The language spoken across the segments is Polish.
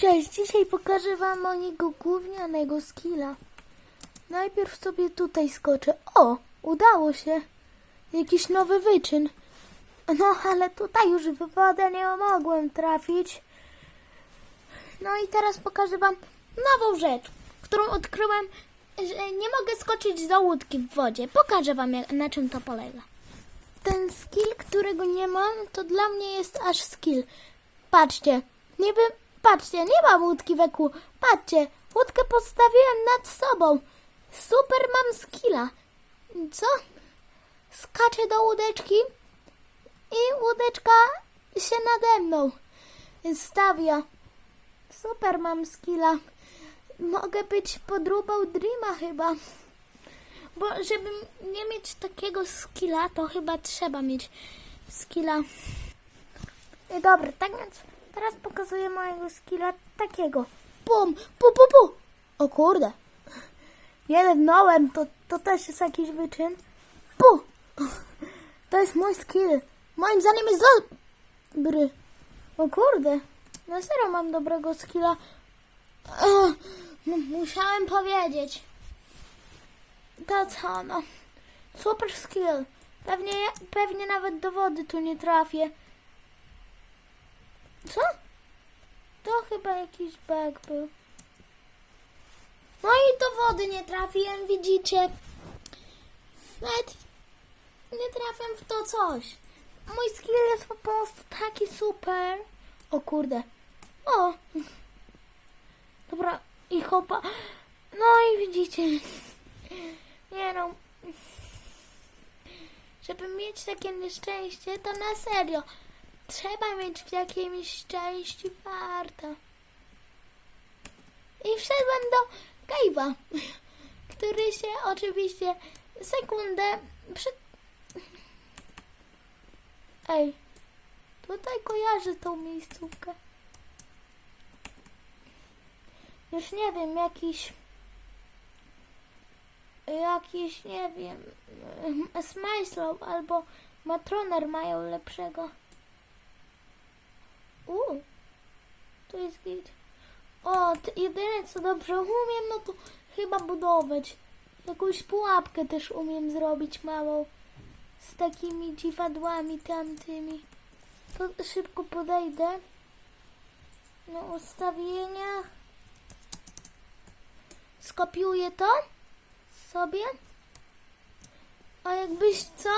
Cześć, dzisiaj pokażę wam mojego gównianego skilla. Najpierw sobie tutaj skoczę. O, udało się. Jakiś nowy wyczyn. No, ale tutaj już w wodę nie mogłem trafić. No i teraz pokażę wam nową rzecz, którą odkryłem, że nie mogę skoczyć do łódki w wodzie. Pokażę wam, jak, na czym to polega. Ten skill, którego nie mam, to dla mnie jest aż skill. Patrzcie, niby, patrzcie, nie mam łódki we kół. Patrzcie, łódkę postawiłem nad sobą. Super mam skilla. Co? Skaczę do łódeczki i łódeczka się nade mną stawia. Super mam skilla. Mogę być podróbą Dreama chyba. Bo żeby nie mieć takiego skilla, to chyba trzeba mieć skilla. Dobra, tak więc teraz pokazuję mojego skilla takiego. Pum, pu, pu, pu. O kurde. Jednąłem, to, to też jest jakiś wyczyn. Pu. To jest mój skill. Moim zdaniem jest dobry. O kurde. Na serio mam dobrego skilla. Musiałem powiedzieć. To co no. Super skill. Pewnie, pewnie nawet do wody tu nie trafię. Co? To chyba jakiś bug był. No i do wody nie trafiłem, widzicie? Nawet nie trafiam w to coś. Mój skill jest po prostu taki super. O kurde. O. Dobra, i hopa. No i widzicie. Nie no. Żeby mieć takie nieszczęście, to na serio. Trzeba mieć w jakimś szczęściu warto. I wszedłem do cave'a, który się oczywiście sekundę przed... Ej, tutaj kojarzę tą miejscówkę. Już nie wiem, jakiś... Jakiś, nie wiem, Smyslow albo Matroner mają lepszego. Uuu, to jest git. O, jedyne co dobrze umiem, no to chyba budować. Jakąś pułapkę też umiem zrobić małą. Z takimi dziwadłami tamtymi. To szybko podejdę. No ustawienia. Skopiuję to sobie. A jakbyś co?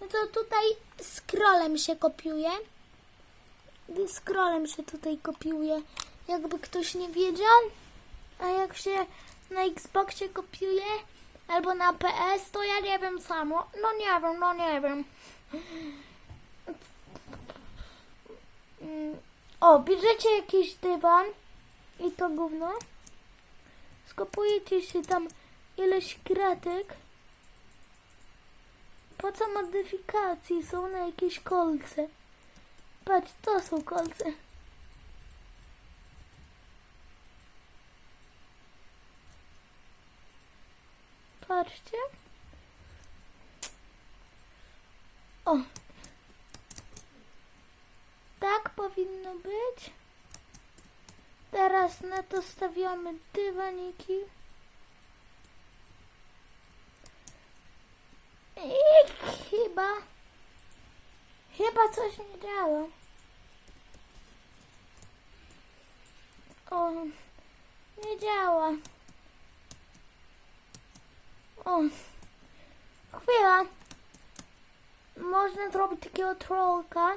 No to tutaj scrollem się kopiuje. Scrollem się tutaj kopiuje. Jakby ktoś nie wiedział. A jak się na Xboxie kopiuje albo na PS, to ja nie wiem samo. No nie wiem, no nie wiem. Mm, O, bierzecie jakiś dywan i to gówno. Skopujecie się tam ileś kratek. Po co modyfikacji są na jakieś kolce? Patrz, to są kolce. Patrzcie. O. Tak powinno być. Teraz na to stawiamy dywaniki. I chyba... Chyba coś nie działa. O, nie działa. O, chwila. Można zrobić takiego trollka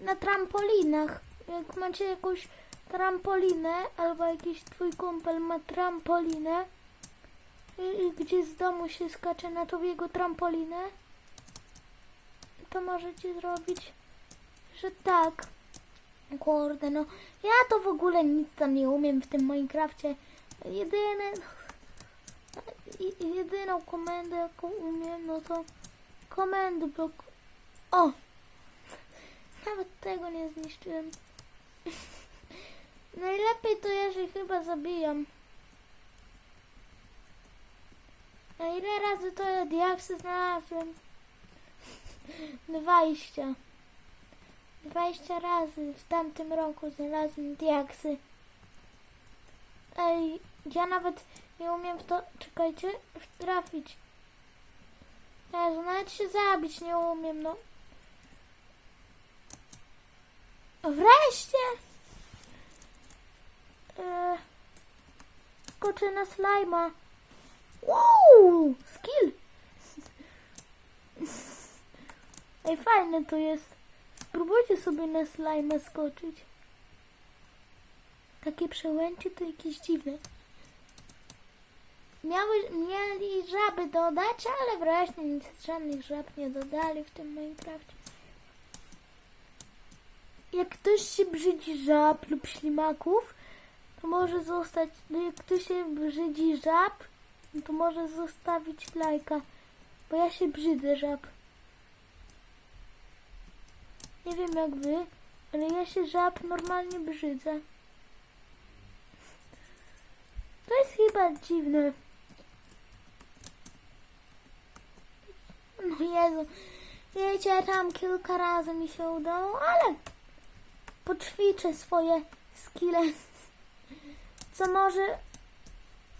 na trampolinach. Jak macie jakąś trampolinę, albo jakiś twój kumpel ma trampolinę, i, i gdzie z domu się skacze na tą jego trampolinę, to możecie zrobić, że tak. Kurde, no. Ja to w ogóle nic tam nie umiem w tym Minecrafcie. Jedyne... i- Jedyną komendę, jaką umiem, no to komendy blok. O! Nawet tego nie zniszczyłem. Najlepiej to ja się chyba zabijam. A ile razy to ja diaksy znalazłem? Dwadzieścia. Dwadzieścia razy w tamtym roku znalazłem diaksy. Ej, ja nawet nie umiem w to, czekajcie, trafić. Jezu, nawet się zabić nie umiem, no. Wreszcie! E, skoczę na slajma. Wow! Skill! Ej, fajne to jest. Spróbujcie sobie na slajma skoczyć. Takie przełęcie to jakieś dziwne. Miały, mieli żaby dodać, ale wreszcie nic żadnych żab nie dodali w tym Minecrafcie. Jak ktoś się brzydzi żab lub ślimaków, to może zostać, no jak ktoś się brzydzi żab, no to może zostawić lajka, bo ja się brzydzę żab. Nie wiem jak wy, ale ja się żab normalnie brzydzę. To jest chyba dziwne. No Jezu, wiecie, tam kilka razy mi się udało, ale poćwiczę swoje skille, co może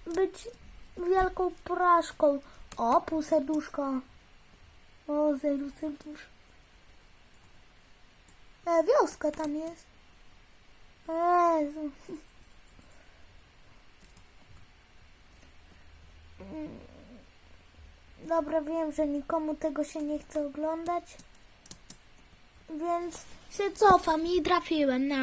być wielką porażką. O, pół serduszka. O, zero serduszka. E, wioska tam jest. Jezu. Dobra, wiem, że nikomu tego się nie chce oglądać. Więc się cofam i trafiłem na